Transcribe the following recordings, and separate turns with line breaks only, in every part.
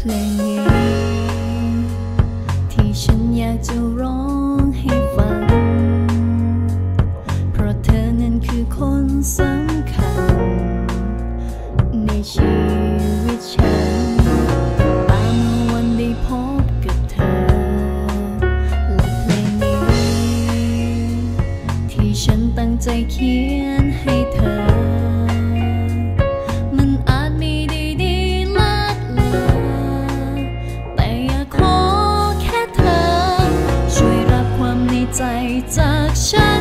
เพลงนี้ที่ฉันอยากจะร้องให้ฟัง เพราะเธอนั้นคือคนสำคัญ ในชีวิตฉันตามวันได้พบกับเธอ และเพลงนี้ ที่ฉันตั้งใจเขียนให้เธอ ใจ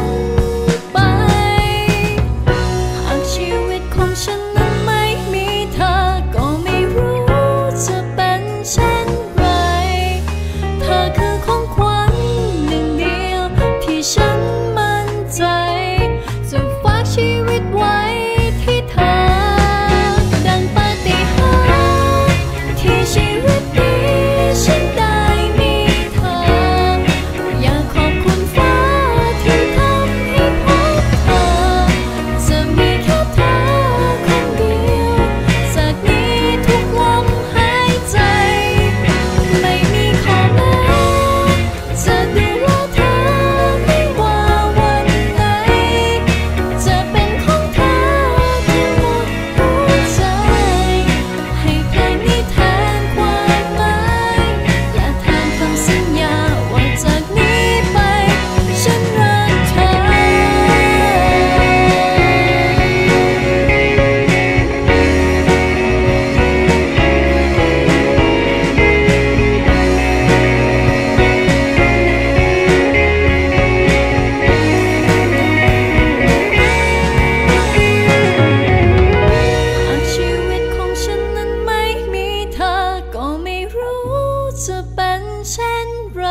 นไร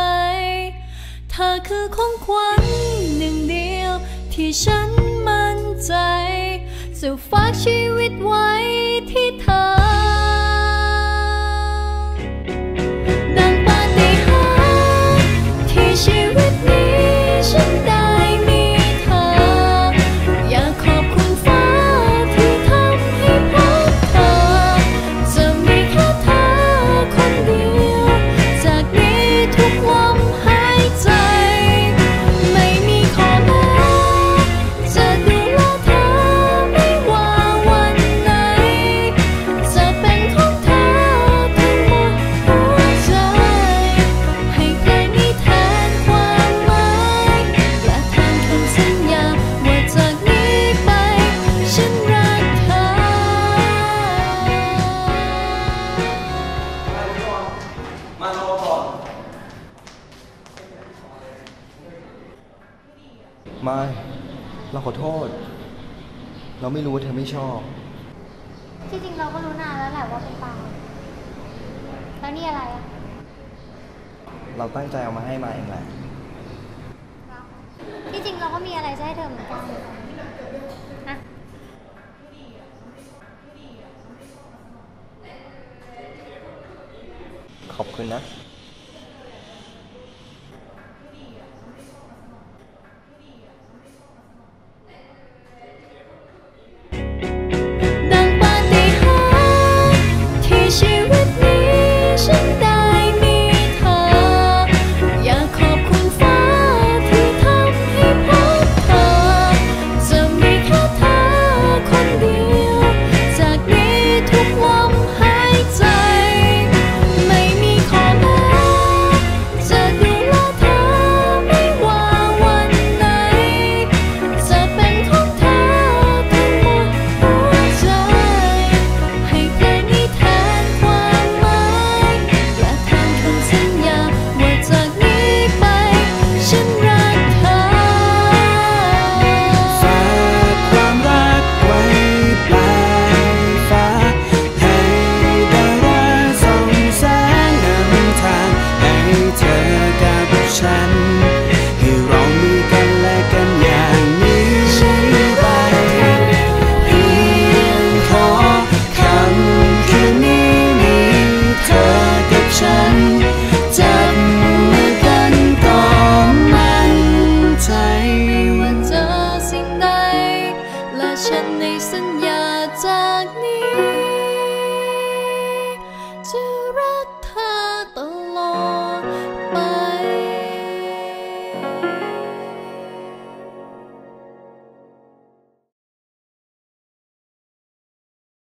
เธอคือของขวัญหนึ่งเดียว ที่ฉันมั่นใจจะฝากชีวิตไว้ที่เธอ
ไม่เราขอโทษ เราไม่รู้ว่าเธอไม่ชอบ
ที่จริงเราก็รู้นานแล้วแหละว่าเป็นปางแล้วนี่อะไรอะ
เราตั้งใจเอามาให้มาเองแหละ
ที่จริงเราก็มีอะไรจะให้เธอเหมือนกันนะ
ขอบคุณนะ